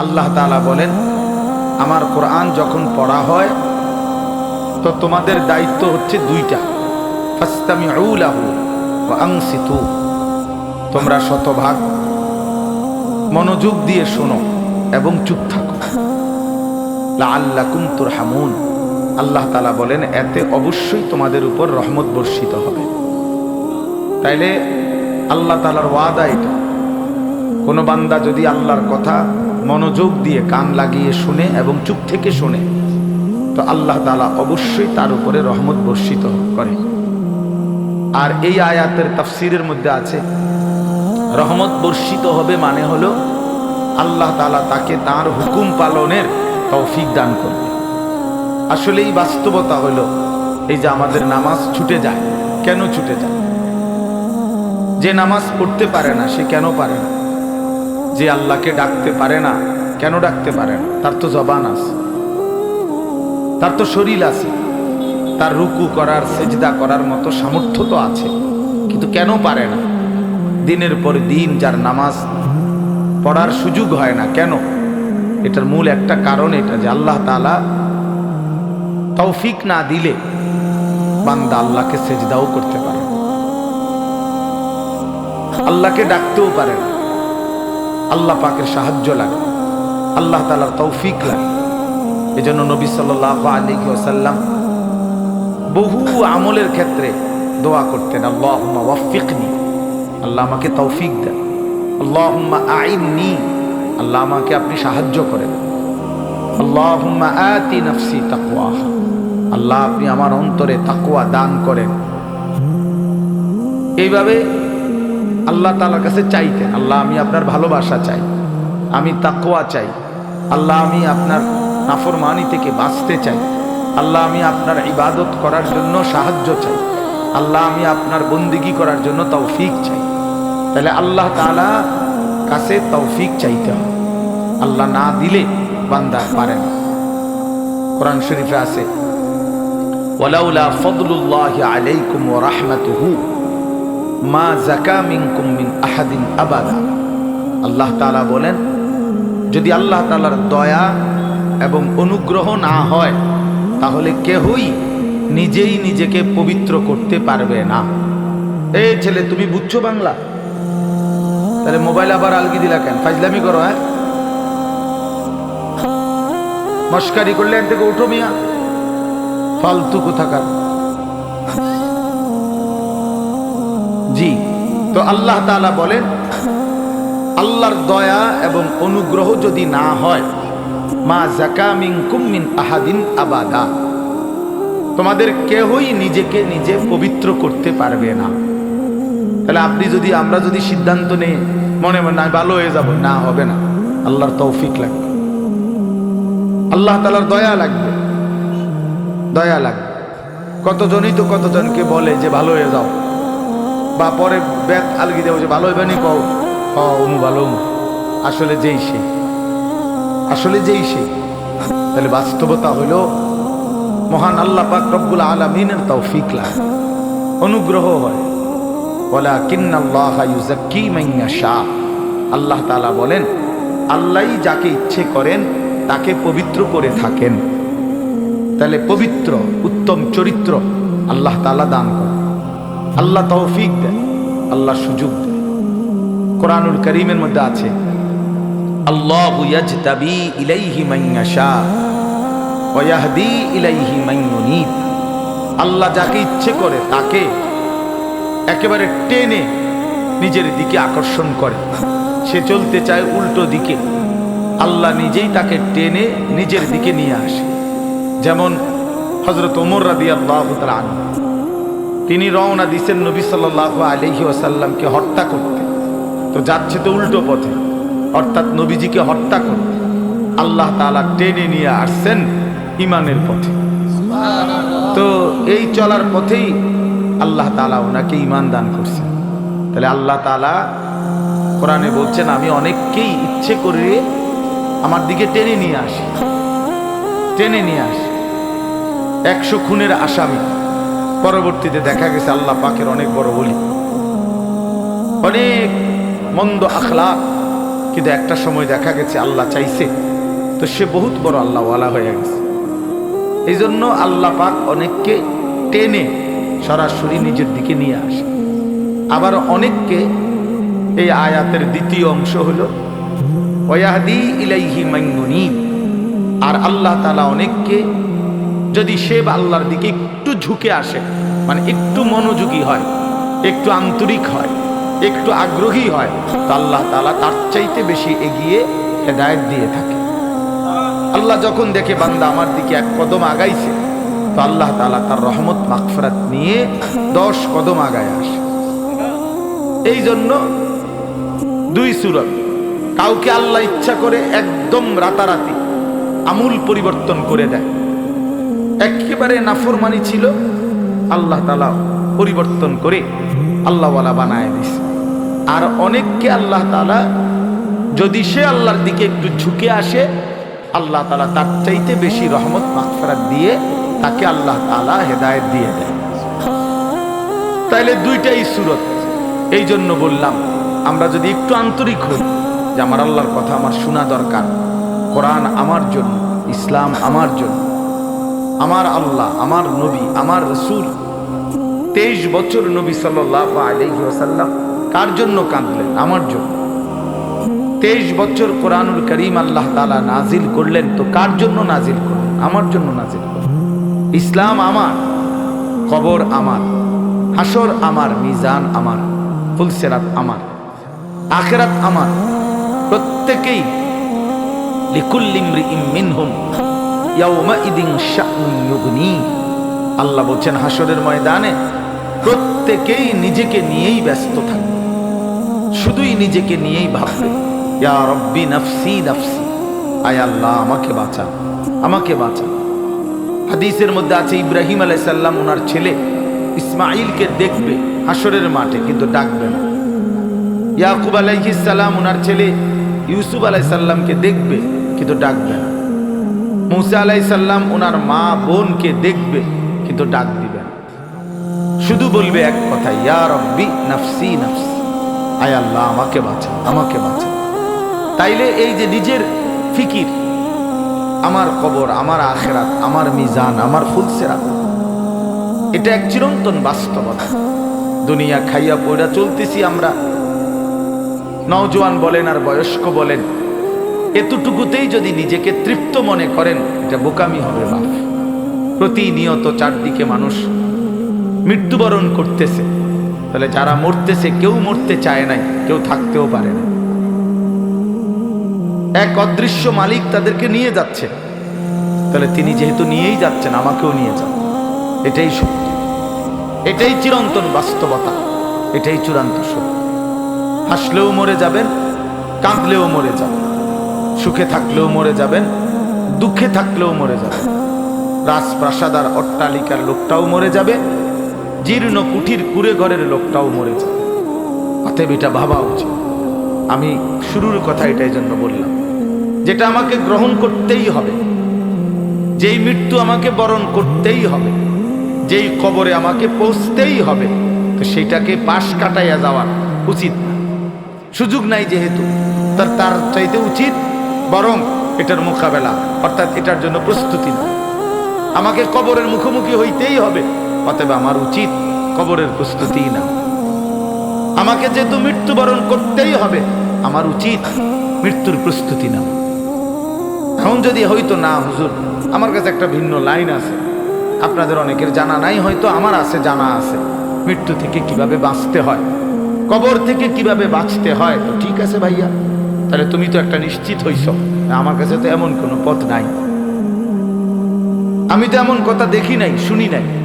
আল্লাহ তালা বলেন, আমার কোরআন যখন পড়া হয়, তো তোমাদের দায়িত্ব হচ্ছে দুইটা। ফাস্তামিউ লাহু ওয়া আনসিতু তোমরা শতভাগ মনোযোগ দিয়ে শোনো এবং চুপ থাকো। লাআল্লাকুম হামুন আল্লাহ তালা বলেন, এতে অবশ্যই তোমাদের উপর রহমত বর্ষিত হবে। তাইলে আল্লাহ তালার ওয়াদা এটা। কোনো বান্দা যদি আল্লাহর কথা মনোযোগ দিয়ে কান লাগিয়ে শুনে এবং চুপ থেকে শুনে। তো আল্লাহ তালা অবশ্যই তার উপরে রহমত বর্ষিত করে আর এই আয়াতের তাফসিরের মধ্যে আছে, রহমত বর্ষিত হবে মানে হলো আল্লাহ তালা তাকে তার হুকুম পালনের তৌফিক দান করবে। আসলে এই বাস্তবতা হলো এই যে আমাদের নামাজ ছুটে যায়। কেন ছুটে যায়? যে নামাজ পড়তে পারে না, সে কেন পারে না? যে আল্লাহকে ডাকতে পারে না, কেন ডাকতে পারে না? তার তো জবান আছে। তার তো শরীর আছে। তার রুকু করার, সেজদা করার মতো সামর্থ্য তো আছে। কিন্তু কেন পারে না? দিনের পর দিন যার নামাজ পড়ার সুযোগ হয় না, কেন? এটার মূল একটা কারণ এটা যে আল্লাহ তাআলা তৌফিক না দিলে বান্দা আল্লাহকে সেজদাও করতে পারে আল্লাহকে ডাকতেও পারে না। আল্লাহ পাকের সাহায্য লাগে। আল্লাহ তালার তৌফিক লাগে। এই জন্য নবী সাল আলী ওসাল্লাম বহু আমলের ক্ষেত্রে দোয়া করতেন আল্লাহ ওয়াফিকনি, আল্লাহ আমাকে তৌফিক দেন। আল্লাহ আইননি, আল্লাহ আমাকে আপনি সাহায্য করেন। আল্লাহ আতি নফসি তাকুয়া আল্লাহ আপনি আমার অন্তরে তাকুয়া দান করেন। এইভাবে আল্লাহ তালার কাছে চাইতেন আল্লাহ আমি আপনার ভালোবাসা চাই, আমি তাকুয়া চাই, আল্লাহ আমি আপনার নাফরমানি থেকে বাঁচতে চাই, আল্লাহ আমি আপনার ইবাদত করার জন্য সাহায্য চাই, আল্লাহ আমি আপনার বন্দিগি করার জন্য তৌফিক চাই। তাহলে আল্লাহ তালা কাছে তৌফিক চাইতে হবে। আল্লাহ না দিলে বান্দা পারে না। কোরআন শরীফে আছে, ওয়ালাউলা ফদলুল্লাহ আলাইকুম রাহমাতুহু। মা জাকা মিনকুম মিন আহাদিন আবাদা। আল্লাহ তাআলা বলেন, যদি আল্লাহ তাআলার দয়া এবং অনুগ্রহ না হয়, তাহলে কেহই নিজেই নিজেকে পবিত্র করতে পারবে না। এই ছেলে, তুমি বুঝছ বাংলা? তাহলে মোবাইল আবার আলগি দিলা কেন? ফাইজলামি করো হ্যাঁ? মস্কারি করলে এন থেকে উঠো মিয়া। ফালতু কোথাকার। তো আল্লাহ তাআলা বলেন, আল্লাহর দয়া এবং অনুগ্রহ যদি না হয়, মা জাকা মিনকুম মিন আহাদিন আবাদা। তোমাদের কেহই নিজেকে নিজে পবিত্র করতে পারবে না। তাহলে আপনি যদি, আমরা যদি সিদ্ধান্ত নেই, মনে মনে ভালো হয়ে যাব, না, হবে না। আল্লাহর তৌফিক লাগবে। আল্লাহ তালার দয়া লাগবে। দয়া লাগবে। কতজনই তো কতজনকে বলে যে, ভালো হয়ে যাও। বা পরে ব্যাগ আলগি দেবো যে, ভালো হইবে নি? কও অমু ভালো আসলে যেই সে, আসলে যেই সে। তাহলে বাস্তবতা হইল, মহান আল্লাহ পাক রব্বুল আলমিনের তৌফিক লাগে অনুগ্রহ হয়। বলা কিন্নাল্লাহ শাহ আল্লাহ তাআলা বলেন আল্লাহই যাকে ইচ্ছে করেন, তাকে পবিত্র করে থাকেন। তাহলে পবিত্র, উত্তম চরিত্র আল্লাহ তাআলা দান করেন। আল্লাহ তৌফিক দেন আল্লাহ সুযোগ দেন কোরআনুল করিমের মধ্যে আছে, আল্লাহ যাকে ইচ্ছে করে তাকে একেবারে টেনে নিজের দিকে আকর্ষণ করে। সে চলতে চায় উল্টো দিকে। আল্লাহ নিজেই তাকে টেনে নিজের দিকে নিয়ে আসে। যেমন হজরত ওমর রাদি আল্লাহ তিনি রওনা দিছেন নবী সাল্লাহ আলহি ওয়াসাল্লামকে হত্যা করতে। তো যাচ্ছে তো উল্টো পথে। অর্থাৎ নবীজিকে হত্যা করতে। আল্লাহ তাআলা টেনে নিয়ে আসছেন ইমানের পথে। তো এই চলার পথেই আল্লাহ তালা ওনাকে ইমান দান করছেন। তাহলে আল্লাহ তাআলা কোরআনে বলছেন, আমি অনেককেই ইচ্ছে করে আমার দিকে টেনে নিয়ে আসি। টেনে নিয়ে আসি। একশো খুনের আসামি। পরবর্তীতে দেখা গেছে আল্লাহ পাকের অনেক বড় বলি অনেক মন্দ আখলা কিন্তু একটা সময় দেখা গেছে আল্লাহ চাইছে, তো সে বহুত বড় আল্লাহওয়ালা হয়ে গেছে। এই জন্য আল্লাহ পাক অনেককে টেনে সরাসরি নিজের দিকে নিয়ে আসে। আবার অনেককে এই আয়াতের দ্বিতীয় অংশ হলো, ওয়াহদি ইলাইহি মাইনুনিব আর আল্লাহ তালা অনেককে, যদি সে আল্লাহর দিকে একটু ঝুঁকে আসে মানে একটু মনোযোগী হয়, একটু আন্তরিক হয়, একটু আগ্রহী হয়, তো আল্লাহ তালা তার চাইতে বেশি এগিয়ে হেদায়ত দিয়ে থাকে। আল্লাহ যখন দেখে বান্দা আমার দিকে এক কদম আগাইছে, তো আল্লাহ তালা তার রহমত মাকফরাত নিয়ে দশ কদম আগায় আসে। এই জন্য দুই সুরত, কাউকে আল্লাহ ইচ্ছা করে একদম রাতারাতি আমূল পরিবর্তন করে দেয়। একেবারে নাফরমানি ছিল, আল্লাহ তালা পরিবর্তন করে আল্লাহওয়ালা বানায় দিছে। আর অনেককে আল্লাহ তালা যদি সে আল্লাহর দিকে একটু ঝুঁকে আসে, আল্লাহ তালা তার চাইতে বেশি রহমত মাকফরাত দিয়ে তাকে আল্লাহ তালা হেদায়ত দিয়ে দেয়। তাইলে দুইটাই সুরত। এই জন্য বললাম, আমরা যদি একটু আন্তরিক হই, যে আমার আল্লাহর কথা আমার শোনা দরকার, কোরআন আমার জন্য, ইসলাম আমার জন্য আমার আল্লাহ, আমার নবী, আমার রসুল তেইশ বছর নবী সাল্লাম কার জন্য কাঁদলেন? আমার জন্য। তেইশ বছর কোরআনুল করিম আল্লাহ তালা নাজিল করলেন তো কার জন্য নাজিল করলেন? আমার জন্য নাজিল করলেন। ইসলাম আমার, কবর আমার হাসর আমার, মিজান আমার, ফুলসেরাত আমার, আখেরাত আমার। প্রত্যেকেই মিনহুম ইয়াউমাইদিন শাআনুন ইউগনি আল্লাহ বলছেন হাসরের ময়দানে প্রত্যেকেই নিজেকে নিয়েই ব্যস্ত থাকবে। শুধুই নিজেকে নিয়েই ভাববে রব্বি নফসি নফসি। আয় আল্লাহ, আমাকে বাঁচা আমাকে বাঁচা। হাদিসের মধ্যে আছে, ইব্রাহিম আলাইসাল্লাম ওনার ছেলে ইসমাইলকে দেখবে হাসরের মাঠে, কিন্তু ডাকবে না। ইয়াকুব আলাইহিসাল্লাম ওনার ছেলে ইউসুফ আলাইসাল্লামকে দেখবে, কিন্তু ডাকবে না। মুসা আলাইসাল্লাম ওনার মা বোনকে দেখবে, কিন্তু ডাক দিবে শুধু বলবে এক কথা ইয়া রব্বি নফসি নফসি, আয় আল্লাহ, আমাকে বাঁচা আমাকে বাঁচা। তাইলে এই যে নিজের ফিকির, আমার কবর, আমার আখেরাত, আমার মিজান, আমার ফুলসেরাত এটা এক চিরন্তন বাস্তবতা। দুনিয়া খাইয়া পড়া চলতেছি আমরা। নওজোয়ান বলেন আর বয়স্ক বলেন এতটুকুতেই যদি নিজেকে তৃপ্ত মনে করেন, এটা বোকামি হবে বাপ। প্রতিনিয়ত চারদিকে মানুষ মৃত্যুবরণ করতেছে। তাহলে যারা মরতেছে, কেউ মরতে চায় নাই, কেউ থাকতেও পারে না। এক অদৃশ্য মালিক তাদেরকে নিয়ে যাচ্ছে। তাহলে তিনি যেহেতু নিয়েই যাচ্ছেন, আমাকেও নিয়ে যান। এটাই সত্য। এটাই চিরন্তন বাস্তবতা। এটাই চূড়ান্ত সত্য। হাসলেও মরে যাবেন, কাঁদলেও মরে যাবেন। সুখে থাকলেও মরে যাবেন, দুঃখে থাকলেও মরে যাবেন। রাজপ্রাসাদ আর অট্টালিকার লোকটাও মরে যাবে, জীর্ণ কুঠির কুড়ে ঘরের লোকটাও মরে যাবে। অতএব এটা ভাবা উচিত। আমি শুরুর কথা এটাই জন্য বললাম, যেটা আমাকে গ্রহণ করতেই হবে, যেই মৃত্যু আমাকে বরণ করতেই হবে, যেই কবরে আমাকে পৌঁছতেই হবে, তো সেটাকে পাশ কাটাইয়া যাওয়া উচিত না। সুযোগ নাই যেহেতু, তার তার চাইতে উচিত বরং এটার মোকাবেলা, অর্থাৎ এটার জন্য প্রস্তুতি না আমাকে কবরের মুখোমুখি হইতেই হবে, অতএব আমার উচিত কবরের প্রস্তুতি না আমাকে যেহেতু মৃত্যুবরণ করতেই হবে, আমার উচিত মৃত্যুর প্রস্তুতি না এখন যদি হয়তো না, হুজুর, আমার কাছে একটা ভিন্ন লাইন আছে। আপনাদের অনেকের জানা নাই, হয়তো আমার আছে, জানা আছে। মৃত্যু থেকে কীভাবে বাঁচতে হয়, কবর থেকে কীভাবে বাঁচতে হয় ঠিক আছে ভাইয়া। তাহলে তুমি তো একটা নিশ্চিত হইছ। আমার কাছে তো এমন কোনো পথ নাই। আমি তো এমন কথা দেখি নাই, শুনি নাই।